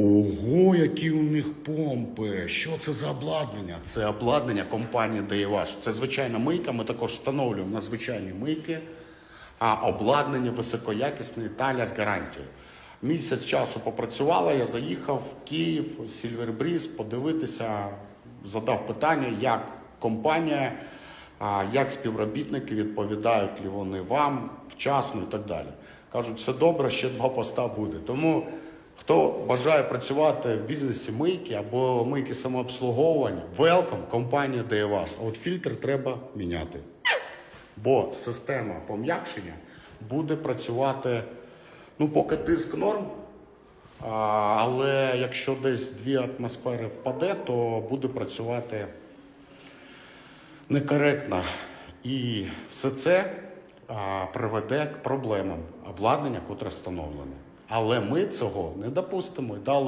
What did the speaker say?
Ого, які у них помпи! Що це за обладнання? Це обладнання компанії DayWash. Це звичайна мийка. Ми також встановлюємо на звичайні мийки, а обладнання високоякісне Італія з гарантією. Місяць часу попрацювала, я заїхав в Київ, Сільвербріз, подивитися, задав питання, як компанія, як співробітники відповідають ли вони вам вчасно і так далі. Кажуть, все добре, ще два поста буде. Тому хто бажає працювати в бізнесі мийки або мийки самообслуговування, welcome, компанія DayWash. А от фільтр треба міняти. Бо система пом'якшення буде працювати, ну, поки тиск норм. Але якщо десь дві атмосфери впаде, то буде працювати некоректно. І все це приведе к проблемам обладнання, котре встановлене. Але ми цього не допустимо і дали.